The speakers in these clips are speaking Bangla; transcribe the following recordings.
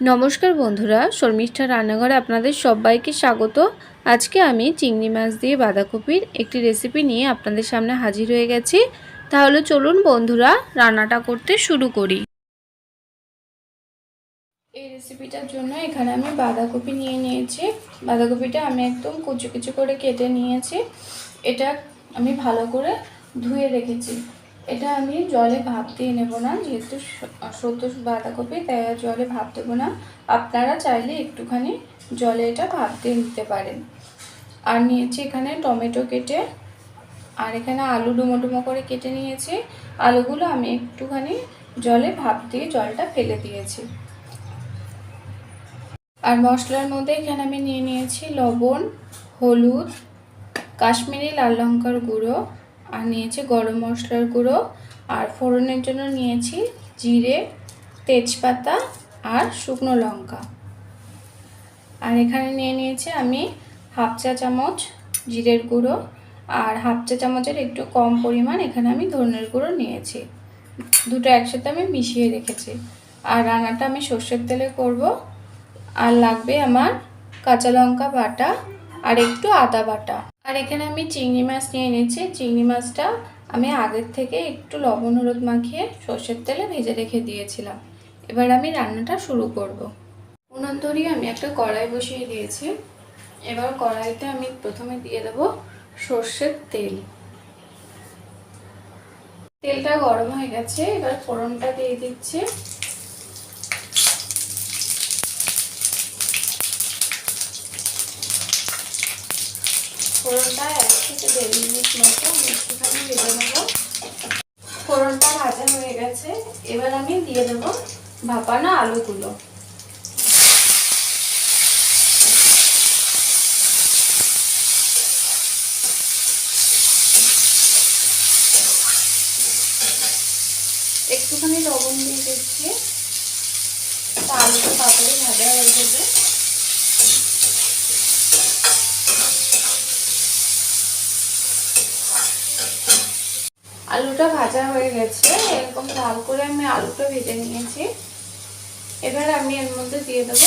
নমস্কার বন্ধুরা, শর্মিষ্ঠা রান্নাঘরে আপনাদের সবাইকে স্বাগত। আজকে আমি চিংড়ি মাছ দিয়ে বাঁধাকপির একটি রেসিপি নিয়ে আপনাদের সামনে হাজির হয়ে গেছি। তাহলে চলুন বন্ধুরা, রান্নাটা করতে শুরু করি। এই রেসিপিটার জন্য এখানে আমি বাঁধাকপি নিয়ে নিয়েছি। বাঁধাকপিটা আমি একদম কুচু কুচু করে কেটে নিয়েছি। এটা আমি ভালো করে ধুয়ে রেখেছি। এটা আমি জলে ভাপ দিয়ে নেব না, যেহেতু সদ্য বাঁধাকপি, তাই জলে ভাপ দেবো না। আপনারা চাইলে একটুখানি জলে এটা ভাপ দিয়ে নিতে পারেন। আর নিয়েছি এখানে টমেটো কেটে, আর এখানে আলু ডুমো ডুমো করে কেটে নিয়েছি। আলুগুলো আমি একটুখানি জলে ভাপ দিয়ে জলটা ফেলে দিয়েছি। আর মশলার মধ্যে এখানে আমি নিয়ে নিয়েছি লবণ, হলুদ, কাশ্মীরি লাল লঙ্কার গুঁড়ো আর নিয়েছি গরম মশলার গুঁড়ো। আর ফোড়নের জন্য নিয়েছি জিরে, তেজপাতা আর শুকনো লঙ্কা। আর এখানে নিয়ে নিয়েছি আমি হাফ চা চামচ জিরের গুঁড়ো। আর হাফ চা চামচের একটু কম পরিমাণ এখানে আমি ধনের গুঁড়ো নিয়েছি। দুটো একসাথে আমি মিশিয়ে রেখেছি। আর রান্নাটা আমি সর্ষের তেলে করব। আর লাগবে আমার কাঁচা লঙ্কা বাটা আর একটু আদা বাটা। আর এখানে আমি চিংড়ি মাছ নিয়ে নিয়েছি চিংড়ি মাছটা আমি আগের থেকে একটু লবণ, হলুদ মাখিয়ে সর্ষের তেলে ভেজে রেখে দিয়েছিলাম। এবার আমি রান্নাটা শুরু করব। উনুন আমি একটা কড়াই বসিয়ে দিয়েছি। এবার কড়াইতে আমি প্রথমে দিয়ে দেব সর্ষের তেল। তেলটা গরম হয়ে গেছে, এবার ফোড়নটা দিয়ে দিচ্ছি। ফোড়নটা এক থেকে দেড় মিনিট মতো একটুখানি ভেজে নেব। ফোড়নটা ভাজা হয়ে গেছে। এবার আমি দিয়ে দেবো ভাপানো আলুগুলো। একটুখানি লবণ দিয়ে দিচ্ছি। আলুটা তাড়াতাড়ি ভাজা হয়ে যাবে। আলুটা ভাজা হয়ে গেছে। এরকম লাল করে আমি আলুটা ভেজে নিয়েছি। এবার আমি এর মধ্যে দিয়ে দেবো।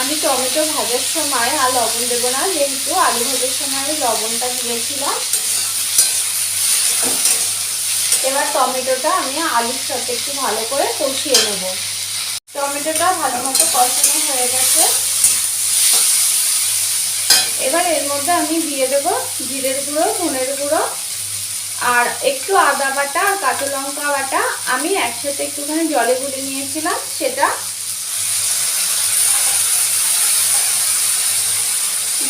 আমি টমেটো ভাজার সময় আর লবণ দেবো না, যেহেতু আলু ভাজার সময় আমি লবণটা দিয়েছিলাম। এবার টমেটোটা আমি আলুর সাথে একটু ভালো করে কষিয়ে নেব। টমেটোটা ভালো মতো কষানো হয়ে গেছে। এবার এর মধ্যে আমি দিয়ে দেব জিরের গুঁড়ো, ধনের গুঁড়ো আর একটু আদা বাটা আর কাঁচা লঙ্কা বাটা। আমি একসাথে একটুখানি জলে গুলে নিয়েছিলাম সেটা।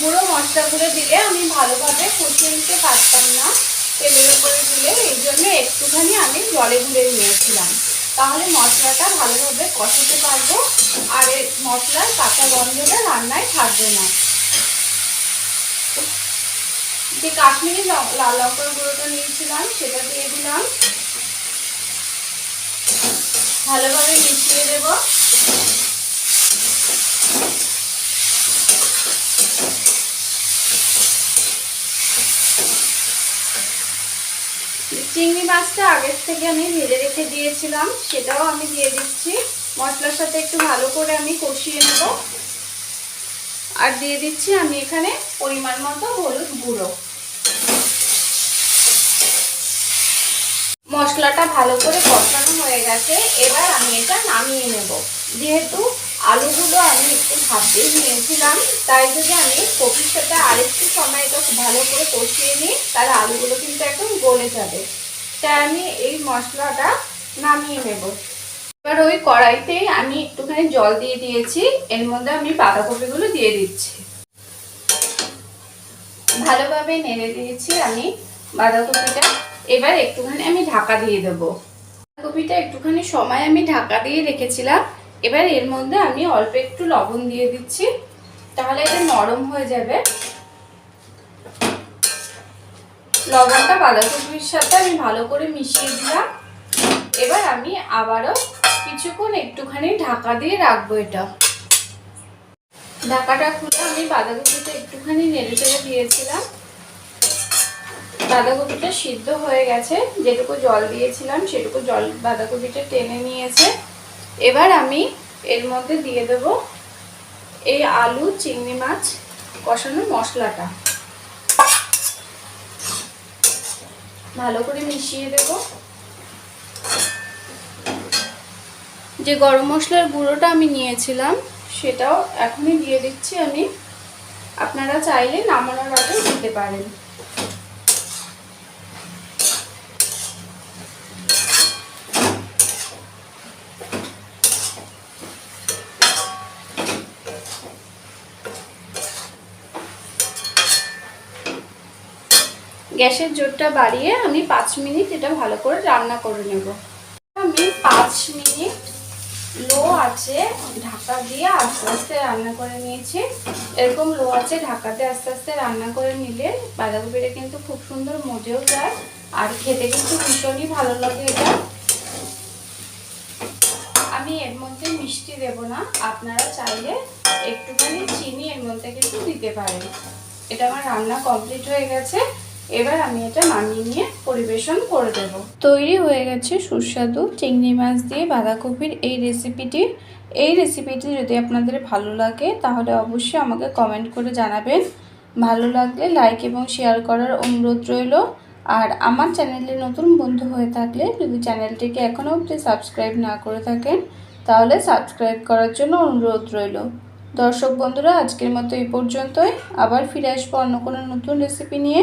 গুঁড়ো মশলাগুলো দিলে আমি ভালোভাবে কষিয়ে নিতে পারতাম না। তেলের উপরে দিলে, এই জন্য একটুখানি আমি জলে গুলে নিয়েছিলাম। তাহলে মশলাটা ভালোভাবে কষাতে পারব, আর এর মশলার কাঁচা গন্ধটা রান্নায় থাকবে না। যে কাশ্মীরি লাল লঙ্কার গুঁড়োটা নিয়েছিলাম, সেটা দিয়ে দিলাম। ভালোভাবে মিশিয়ে দেব। চিংড়ি মাছটা আগের থেকে আমি ভেজে রেখে দিয়েছিলাম, সেটাও আমি দিয়ে দিচ্ছি। মশলার সাথে একটু ভালো করে আমি কষিয়ে নেব। আর দিয়ে দিচ্ছি আমি এখানে পরিমাণ মতো হলুদ গুঁড়ো। মশলাটা ভালো করে কষানো হয়ে গেছে, এবার আমি এটা নামিয়ে নেব। যেহেতু আলুগুলো আমি একটু দিয়ে নিয়েছিলাম, তাই যদি আমি কপির সাথে আরেকটু সময় এটা ভালো করে কষিয়ে নিই, তাহলে আলুগুলো কিন্তু একদম গলে যাবে। তাই আমি এই মশলাটা নামিয়ে নেব। এবার ওই কড়াইতেই আমি একটুখানি জল দিয়ে দিয়েছি, এর মধ্যে আমি বাঁধাকপিগুলো দিয়ে দিচ্ছি। ভালোভাবে নেড়ে দিয়েছি আমি বাঁধাকপিটা। এবার একটুখানি আমি ঢাকা দিয়ে দেবো। বাঁধাকপিটা একটুখানি সময় আমি ঢাকা দিয়ে রেখেছিলাম। এবার এর মধ্যে আমি অল্প একটু লবণ দিয়ে দিচ্ছি, তাহলে এটা নরম হয়ে যাবে। লবণটা বাঁধাকপির সাথে আমি ভালো করে মিশিয়ে দিলাম। এবার আমি আবারও কিছুক্ষণ একটুখানি ঢাকা দিয়ে রাখব এটা। ঢাকাটা খুলে আমি বাঁধাকপিটা একটুখানি নেড়ে চেড়ে দিয়েছিলাম। বাঁধাকপিটা সিদ্ধ হয়ে গেছে, যেটুকু জল দিয়েছিলাম সেটুকু জল বাঁধাকপিটা টেনে নিয়েছে। এবার আমি এর মধ্যে দিয়ে দেব এই আলু, চিংড়ি মাছ কষানো মশলাটা। ভালো করে মিশিয়ে দেব। যে গরম মশলার গুঁড়োটা আমি নিয়েছিলাম, সেটাও এখনই দিয়ে দিচ্ছি আমি। আপনারা চাইলে নামানোর আগে দিতে পারেন। গ্যাসের জোরটা বাড়িয়ে আমি পাঁচ মিনিট এটা ভালো করে রান্না করে নেব। আমি পাঁচ মিনিট লো আছে ঢাকা দিয়ে আস্তে আস্তে রান্না করে নিয়েছি। এরকম লো আছে ঢাকাতে আস্তে আস্তে রান্না করে নিলে বাঁধাকপিটা কিন্তু খুব সুন্দর মজেও যায় আর খেতে কিন্তু ভীষণই ভালো লাগে এটা। আমি এর মধ্যে মিষ্টি দেব না, আপনারা চাইলে একটুখানি চিনি এর মধ্যে কিন্তু দিতে পারেন। এটা আমার রান্না কমপ্লিট হয়ে গেছে। এবার আমি এটা নামিয়ে নিয়ে পরিবেশন করে দেব। তৈরি হয়ে গেছে সুস্বাদু চিংড়ি মাছ দিয়ে বাঁধাকপির এই রেসিপিটি এই রেসিপিটি যদি আপনাদের ভালো লাগে, তাহলে অবশ্যই আমাকে কমেন্ট করে জানাবেন। ভালো লাগলে লাইক এবং শেয়ার করার অনুরোধ রইল। আর আমার চ্যানেলে নতুন বন্ধু হয়ে থাকলে যদি চ্যানেলটিকে এখনও অবধি সাবস্ক্রাইব না করে থাকেন, তাহলে সাবস্ক্রাইব করার জন্য অনুরোধ রইল। দর্শক বন্ধুরা, আজকের মতো এই পর্যন্তই। আবার ফিরে আসব অন্য কোনো নতুন রেসিপি নিয়ে।